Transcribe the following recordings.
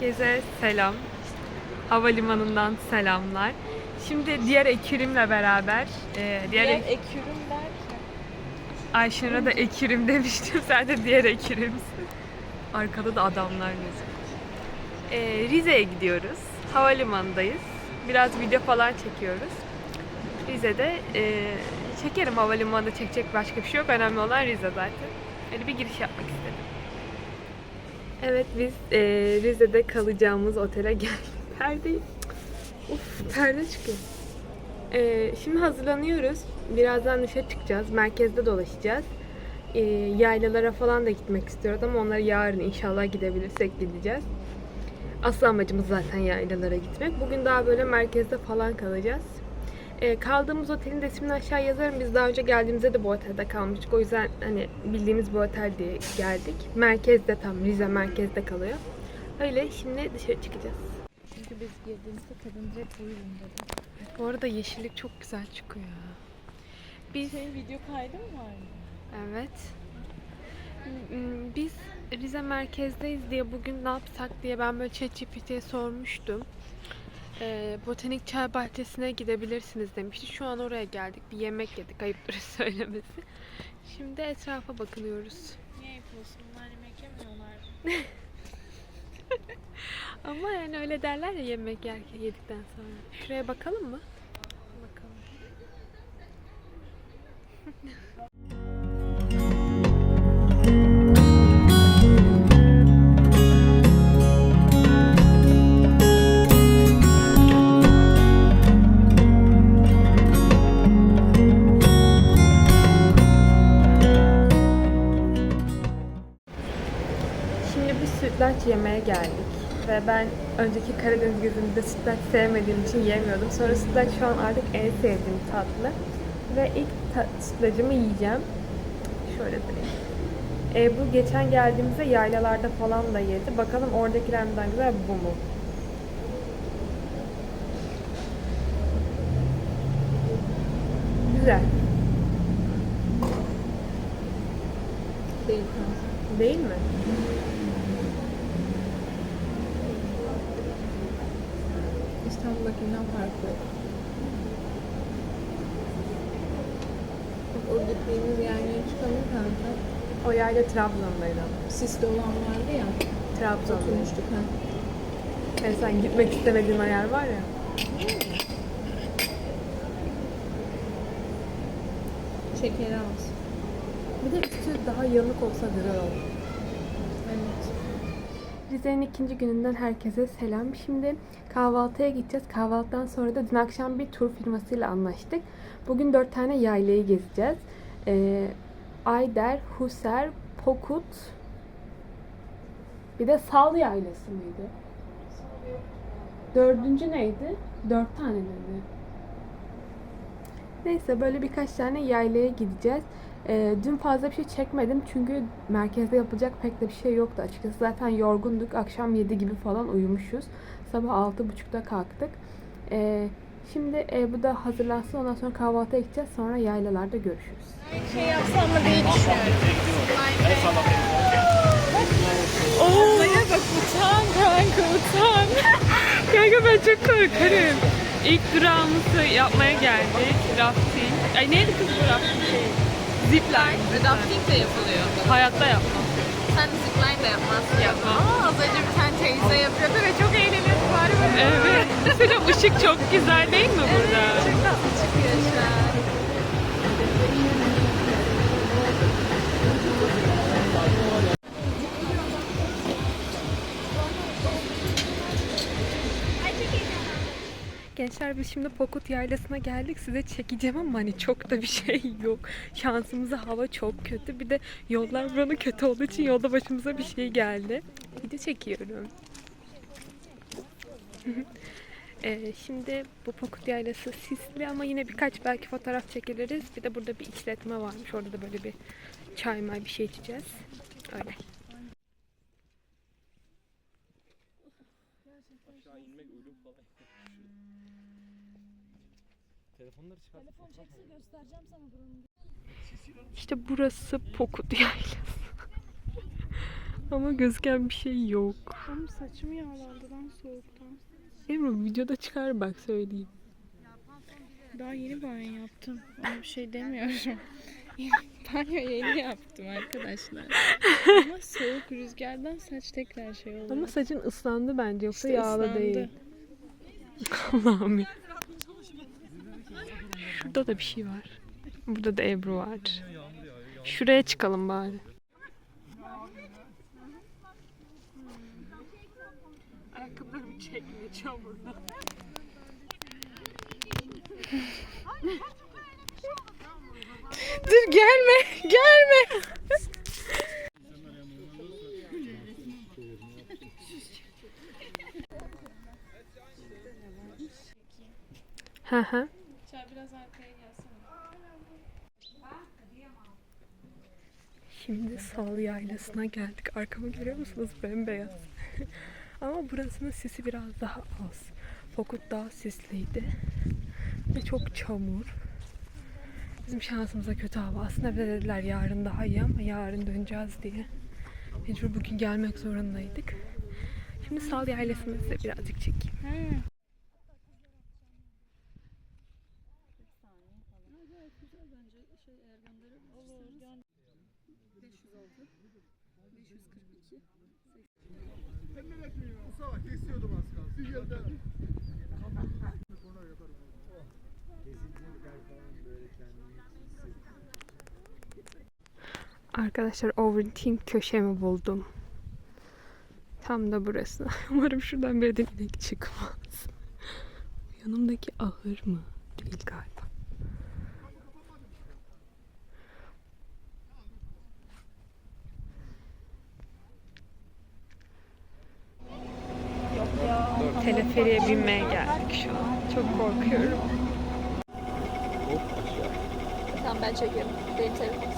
Herkese selam. Havalimanından selamlar. Şimdi diğer ekürimle beraber, e, diğer, Diğer ek- ekürüm derken. Ayşenur'a da ekürim demiştim. Sen de diğer ekürimsin. Arkada da adamlar gözüküyor. E, Rize'ye gidiyoruz. Havalimanındayız. Biraz video falan çekiyoruz. Rize'de e, çekerim havalimanında çekecek başka bir şey yok. Önemli olan Rize zaten. Öyle bir giriş yapmak istedim. Evet biz e, Rize'de kalacağımız otele geldik. Perde, uf perde çıkıyor. E, şimdi hazırlanıyoruz. Birazdan dışarı çıkacağız. Merkezde dolaşacağız. E, yaylalara falan da gitmek istiyoruz ama onları yarın inşallah gidebilirsek gideceğiz. Asıl amacımız zaten yaylalara gitmek. Bugün daha böyle merkezde falan kalacağız. E, kaldığımız otelin de ismini aşağı yazarım. Biz daha önce geldiğimizde de bu otelde kalmıştık. O yüzden hani bildiğimiz bir otel diye geldik. Merkezde tam Rize merkezde kalıyor. Öyle şimdi dışarı çıkacağız. Çünkü biz girdiğimizde kadın direkt buyurun dedi. Bu arada yeşillik çok güzel çıkıyor. Biz Senin video kaydın mı var mı? evet. M- Biz Rize merkezdeyiz diye bugün ne yapsak diye ben böyle ChatGPT'ye sormuştum. Ee, botanik çay bahçesine gidebilirsiniz demişti. Şu an oraya geldik. Bir yemek yedik. Ayıptır söylemesi. Şimdi etrafa bakınıyoruz. Niye yapıyorsun? Bunlar yemek yemiyorlar. Ama yani öyle derler ya yemek yerken yedikten sonra. Şuraya bakalım mı? Bakalım. geldik. Ve ben önceki Karadeniz gezimde sütlaç sevmediğim için yemiyordum. Sonra sütlaç şu an artık en sevdiğim tatlı. Ve ilk ta- sütlacımı yiyeceğim. Şöyle durayım. E, bu geçen geldiğimizde yaylalarda falan da yedi. Bakalım oradakiler mi daha güzel bu mu? Güzel. Değil Değil mi? İstanbul'dakinden farklı. Bak o gittiğimiz yerlere çıkalım kanka. O yayla Trabzon'daydı. Sisli olan vardı ya. Trabzon'da. Oturmuştuk ha. Yani sen gitmek istemediğin ayar var ya. Şekeri az. Bir de üstü daha yanık olsa güzel olur. Evet. Rize'nin ikinci gününden herkese selam. Şimdi kahvaltıya gideceğiz. Kahvaltıdan sonra da dün akşam bir tur firmasıyla anlaştık. Bugün dört tane yaylayı gezeceğiz. Ee, Ayder, Huser, Pokut, bir de Sal Yaylası mıydı? Dördüncü neydi? Dört tane miydi? Neyse böyle birkaç tane yaylaya gideceğiz. Ee, dün fazla bir şey çekmedim çünkü merkezde yapılacak pek de bir şey yoktu açıkçası. Zaten yorgunduk. Akşam 7 gibi falan uyumuşuz. Sabah 6.30'da kalktık. Ee, şimdi e, bu da hazırlansın. Ondan sonra kahvaltıya gideceğiz. Sonra yaylalarda görüşürüz. Şey yapsam mı diye düşünüyorum. Olaya bak utan kanka utan. kanka ben çok korkarım. İlk durağımızı yapmaya geldik. Rafting. Ay neydi kız bu rafting şey? Zipline. Rafting de yapılıyor. Hayatta yapmam. Sen zipline de yapmazsın. Yapmam. Ama az önce bir tane teyze yapıyordu ve çok eğleniyordu bari böyle. Evet. Mesela ışık çok güzel değil mi Gençler biz şimdi Pokut Yaylası'na geldik. Size çekeceğim ama hani çok da bir şey yok. Şansımıza hava çok kötü. Bir de yollar buranın kötü olduğu için yolda başımıza bir şey geldi. Video çekiyorum. Ee, şimdi bu Pokut Yaylası sisli ama yine birkaç belki fotoğraf çekiliriz. Bir de burada bir işletme varmış. Orada da böyle bir çay may bir şey içeceğiz. Öyle. Telefonları çıkart. İşte burası Pokut Yaylası. Ama gözüken bir şey yok. Ama saçımı yağlandı lan soğuktan. Ebru videoda çıkar bak söyleyeyim. Daha yeni banyo yaptım. Ona bir şey demiyorum. banyo yeni yaptım arkadaşlar. Ama soğuk rüzgardan saç tekrar şey oldu. Ama saçın ıslandı bence yoksa İşte yağlı ıslandı. değil. Allah'ım ya. Şurada da bir şey var. Burada da Ebru var. Şuraya çıkalım bari. Ayakkabılarımı çekme çamurda. Dur gelme, gelme. Hı hı. Şimdi Sal Yaylası'na geldik. Arkamı görüyor musunuz? Bembeyaz. Ama burasının sisi biraz daha az. Fokut daha sisliydi. Ve çok çamur. Bizim şansımıza kötü hava. Aslında bize dediler yarın daha iyi ama yarın döneceğiz diye. Mecbur bugün gelmek zorundaydık. Şimdi Sal Yaylası'nı size birazcık çekeyim. Arkadaşlar overthink köşemi buldum. Tam da burası. Umarım şuradan bir inek çıkmaz. Yanımdaki ahır mı? Değil galiba. Teleferiye binmeye geldik şu an. Çok korkuyorum. Tamam ben çekiyorum. Benim telefonum.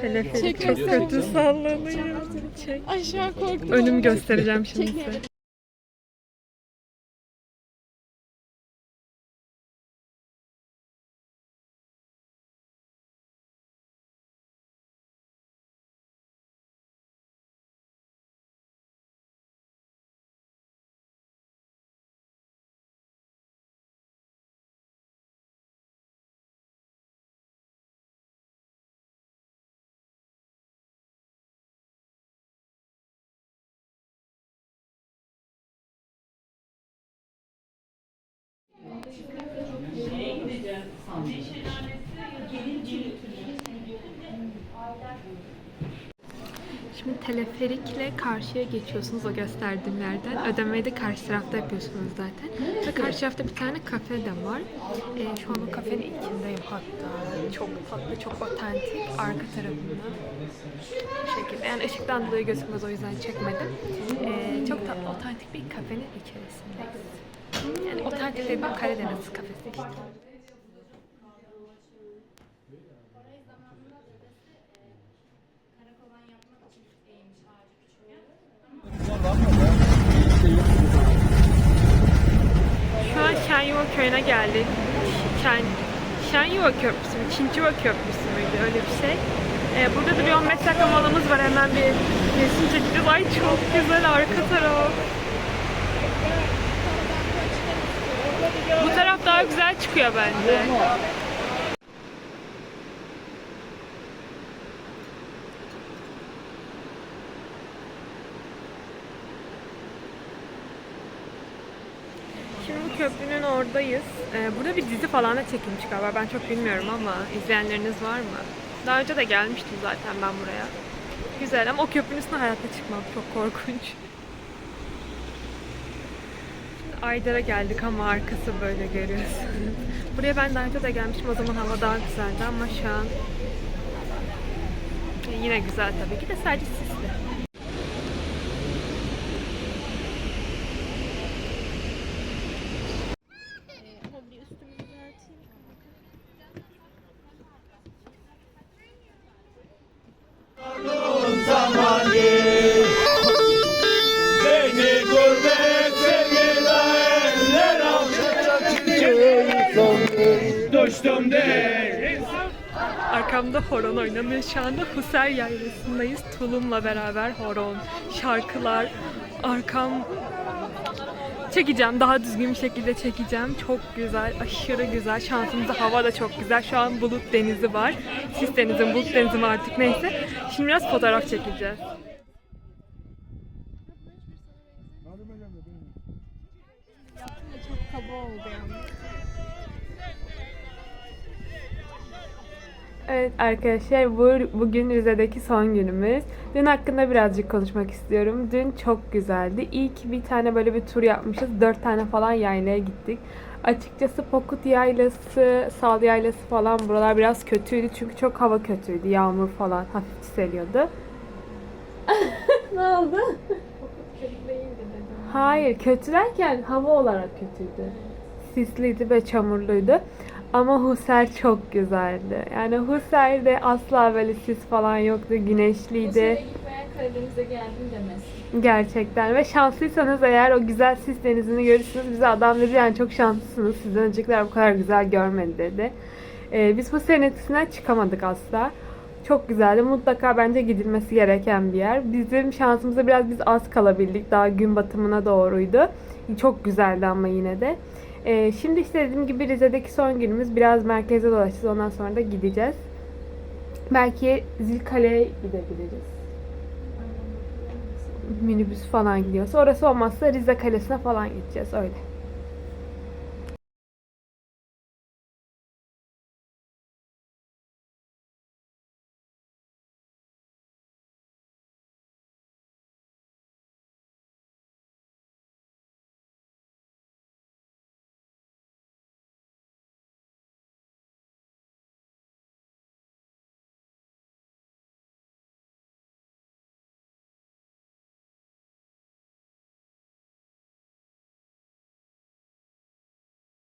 Teleferik çok kötü sallanıyor. Çek. Aşağı korktum. Önümü göstereceğim şimdi size. Şimdi teleferikle karşıya geçiyorsunuz o gösterdiğim yerden. Ödemeyi de karşı tarafta yapıyorsunuz zaten. Ve karşı tarafta bir tane kafe de var. Ee, şu an o kafenin içindeyim hatta. Çok tatlı, çok otantik. Arka tarafında. Bu şekilde. Yani ışıktan dolayı gözükmez o yüzden çekmedim. Ee, çok bir kafenin içerisindeyiz. Yani otantik bir Karadeniz kafesi işte. Şu an Şenyuva köyüne geldik. Şen, Şenyuva köprüsü mü? Çinçuva köprüsü müydü? Öyle bir şey. Ee, burada da bir 15 dakika molamız var. Hemen bir resim çekeceğiz. Ay çok güzel arka taraf. Bu taraf daha güzel çıkıyor bence. Şimdi köprünün oradayız. Ee, burada bir dizi falan da çekilmiş galiba. Ben çok bilmiyorum ama izleyenleriniz var mı? Daha önce de gelmiştim zaten ben buraya. Güzel ama o köprünün üstüne hayatta çıkmam. Çok korkunç. Aydar'a geldik ama arkası böyle görüyorsunuz. Buraya ben daha önce de gelmiştim. O zaman hava daha güzeldi ama şu an yine güzel tabii ki de sadece sisli. Arkamda horon oynanıyor. Şu anda Husser Yaylası'ndayız. Tulum'la beraber horon, şarkılar, arkam çekeceğim. Daha düzgün bir şekilde çekeceğim. Çok güzel, aşırı güzel. Şansımıza hava da çok güzel. Şu an bulut denizi var. Sis denizi mi, bulut denizi artık neyse. Şimdi biraz fotoğraf çekeceğiz. Kaba oldu yani. Evet arkadaşlar bu bugün Rize'deki son günümüz. Dün hakkında birazcık konuşmak istiyorum. Dün çok güzeldi. İlk bir tane böyle bir tur yapmışız. Dört tane falan yaylaya gittik. Açıkçası Pokut Yaylası, Sal Yaylası falan buralar biraz kötüydü. Çünkü çok hava kötüydü. Yağmur falan hafif çiseliyordu. ne oldu? Hayır kötü derken hava olarak kötüydü. Sisliydi ve çamurluydu. Ama Husser çok güzeldi. Yani Husser'de asla böyle sis falan yoktu. Güneşliydi. gitmeye Karadeniz'e geldim demesin. Gerçekten. Ve şanslıysanız eğer o güzel sis denizini görürsünüz. Bize adam dedi yani çok şanslısınız. Sizden öncekiler bu kadar güzel görmedi dedi. Ee, biz Husser'in etkisinden çıkamadık asla. Çok güzeldi. Mutlaka bence gidilmesi gereken bir yer. Bizim şansımıza biraz biz az kalabildik. Daha gün batımına doğruydu. Çok güzeldi ama yine de. Ee, şimdi işte dediğim gibi Rize'deki son günümüz. Biraz merkeze dolaşacağız. Ondan sonra da gideceğiz. Belki Zilkale'ye gidebiliriz. Minibüs falan gidiyorsa. Orası olmazsa Rize Kalesi'ne falan gideceğiz öyle.